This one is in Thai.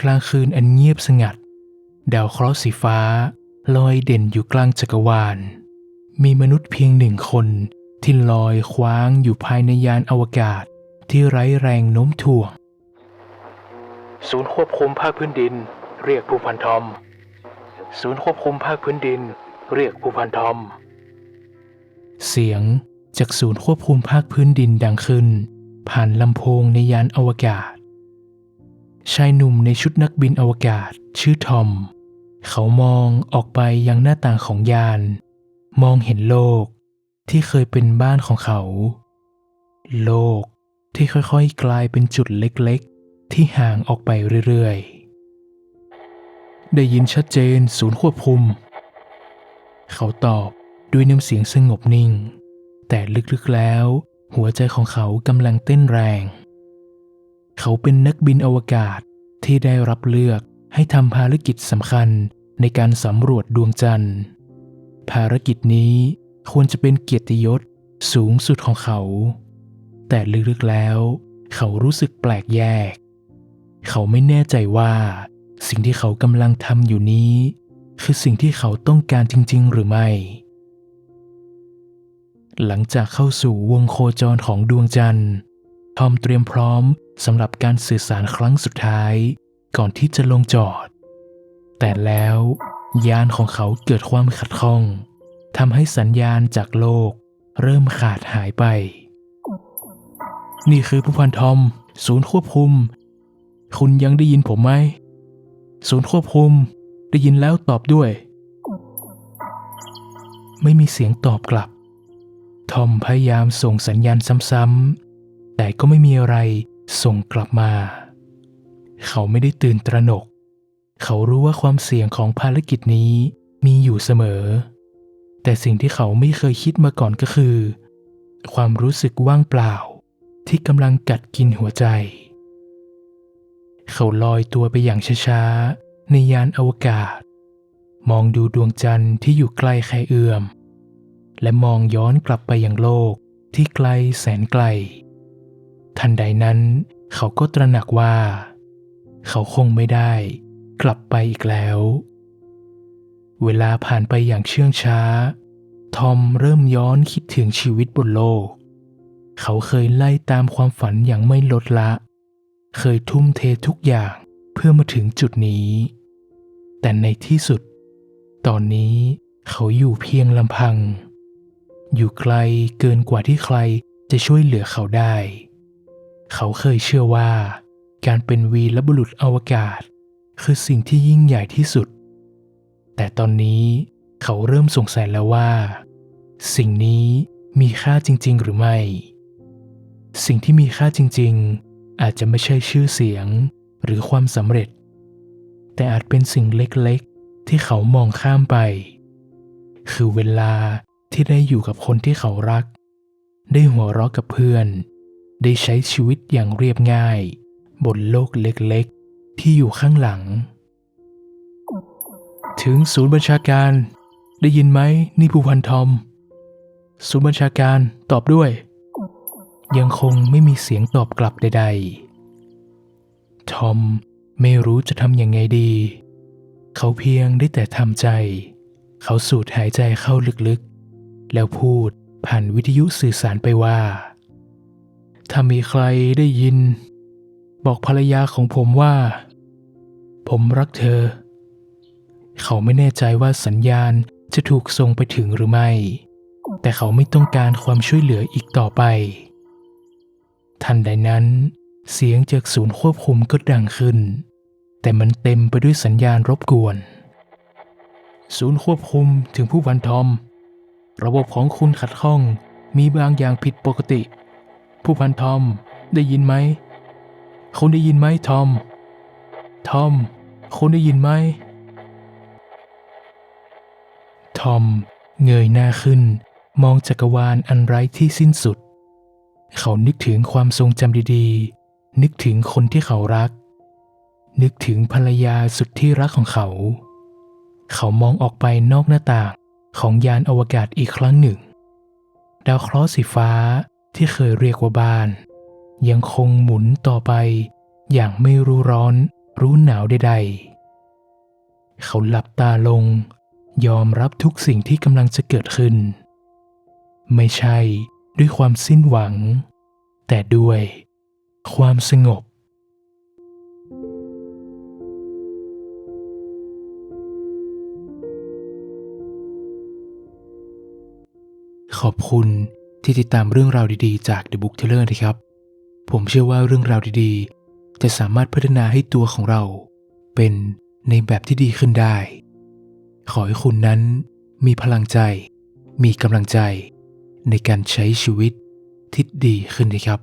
กลางคืนอันเงียบสงัด ดาวเคราะห์สีฟ้า ลอยเด่นอยู่กลางจักรวาล มีมนุษย์เพียงหนึ่งคนที่ลอยคว้างอยู่ภายในยานอวกาศที่ไร้แรงโน้มถ่วง ศูนย์ควบคุมภาคพื้นดิน เรียกผู้พันทอม ศูนย์ควบคุมภาคพื้นดิน เรียกผู้พันทอม เสียงจากศูนย์ควบคุมภาคพื้นดินดังขึ้น ผ่านลำโพงในยานอวกาศ ชายหนุ่มในชุดนักบินอวกาศ ชื่อทอม เขามองออกไปยังหน้าต่างของยาน มองเห็นโลกที่เคยเป็นบ้านของเขา โลกที่ค่อยๆ กลายเป็นจุดเล็กๆ ที่ห่างออกไปเรื่อยๆ ได้ยินชัดเจนศูนย์ควบคุม เขาตอบด้วยน้ำเสียงสงบนิ่ง แต่ลึกๆแล้ว หัวใจของเขากำลังเต้นแรง เขาเป็นนักบินอวกาศที่ได้รับเลือกให้ทำภารกิจสำคัญในการสำรวจดวงจันทร์ ภารกิจนี้ควรจะเป็นเกียรติยศสูงสุดของเขา แต่ลึกๆแล้ว เขารู้สึกแปลกแยก เขาไม่แน่ใจว่า สิ่งที่เขากำลังทำอยู่นี้ คือสิ่งที่เขาต้องการจริง ๆ หรือไม่ หลังจากเข้าสู่วงโคจรของดวงจันทร์ ทอมเตรียมพร้อมสำหรับการสื่อสารครั้งสุดท้าย ก่อนที่จะลงจอด แต่แล้วยานของเขาเกิดความขัดข้องทำให้สัญญาณจากโลก เริ่มขาดหายไป นี่คือผู้พันทอม ศูนย์ควบคุม คุณยังได้ยินผมไหม ศูนย์ควบคุม ได้ยินแล้วตอบด้วย ไม่มีเสียงตอบกลับ ทอมพยายามส่งสัญญาณซ้ำๆ แต่ก็ไม่มีอะไรส่งกลับมา เขาไม่ได้ตื่นตระหนก เขารู้ว่าความเสี่ยงของภารกิจนี้มีอยู่เสมอ แต่สิ่งที่เขาไม่เคยคิดมาก่อนก็คือ ความรู้สึกว่างเปล่า ที่กำลังกัดกินหัวใจ เขาลอยตัวไปอย่างช้าๆ ในยานอวกาศ มองดูดวงจันทร์ที่อยู่ใกล้แค่เอื้อม และมองย้อนกลับไปยังโลกที่ไกลแสนไกล ทันใดนั้น เขาก็ตระหนักว่า เขาคงไม่ได้ กลับไปอีกแล้ว เวลาผ่านไปอย่างเชื่องช้า ทอมเริ่มย้อนคิดถึงชีวิตบนโลก เขาเคยไล่ตามความฝันอย่างไม่ลดละ เคยทุ่มเททุกอย่างเพื่อมาถึงจุดนี้ แต่ในที่สุด ตอนนี้เขาอยู่เพียงลำพัง อยู่ไกลเกินกว่าที่ใครจะช่วยเหลือเขาได้ เขาเคยเชื่อว่า การเป็นวีรบุรุษอวกาศ คือสิ่งที่ยิ่งใหญ่ที่สุด แต่ตอนนี้เขาเริ่มสงสัยแล้วว่า สิ่งนี้มีค่าจริง ๆ หรือไม่ สิ่งที่มีค่าจริง ๆ อาจจะไม่ใช่ชื่อเสียงหรือความสำเร็จ แต่อาจเป็นสิ่งเล็กๆ ที่เขามองข้ามไป คือเวลาที่ได้อยู่กับคนที่เขารัก ได้หัวเราะกับเพื่อน ได้ใช้ชีวิตอย่างเรียบง่าย บนโลกเล็กๆ ที่อยู่ข้างหลัง ถึงศูนย์บัญชาการ ได้ยินไหมนี่ผู้พันทอม ศูนย์บัญชาการตอบด้วย ยังคงไม่มีเสียงตอบกลับใด ๆ ทอมไม่รู้จะทำยังไงดี เขาเพียงได้แต่ทำใจ เขาสูดหายใจเข้าลึกๆ แล้วพูดผ่านวิทยุสื่อสารไปว่า ถ้ามีใครได้ยิน บอกภรรยาของผมว่า ผมรักเธอ เขาไม่แน่ใจว่าสัญญาณจะถูกส่งไปถึงหรือไม่ แต่เขาไม่ต้องการความช่วยเหลืออีกต่อไป ทันใดนั้น เสียงจากศูนย์ควบคุมก็ดังขึ้น แต่มันเต็มไปด้วยสัญญาณรบกวน ศูนย์ควบคุมถึงผู้พันทอม ระบบของคุณขัดข้องมีบางอย่างผิดปกติ ผู้พันทอม ได้ยินไหมคุณได้ยินไหมทอม ทอม คุณได้ยินไหม ทอม เงยหน้าขึ้น มองจักรวาลอันไร้ที่สิ้นสุด เขานึกถึงความทรงจำดีๆ นึกถึงคนที่เขารัก นึกถึงภรรยาสุดที่รักของเขา เขามองออกไปนอกหน้าต่างของยานอวกาศอีกครั้งหนึ่ง ดาวเคราะห์สีฟ้า ที่เคยเรียกว่าบ้าน ยังคงหมุนต่อไป อย่างไม่รู้ร้อนรู้หนาวใดๆ เขาหลับตาลง ยอมรับทุกสิ่งที่กำลังจะเกิดขึ้น ไม่ใช่ด้วยความสิ้นหวัง แต่ด้วยความสงบขอบคุณ ที่ติดตามเรื่องราวดีๆ จาก The Book Teller นะครับ ผมเชื่อว่าเรื่องราวดีๆ จะสามารถพัฒนาให้ตัวของเรา เป็นในแบบที่ดีขึ้นได้ ขอให้คุณนั้นมีพลังใจ มีกำลังใจ ในการใช้ชีวิตที่ดีขึ้นนะครับ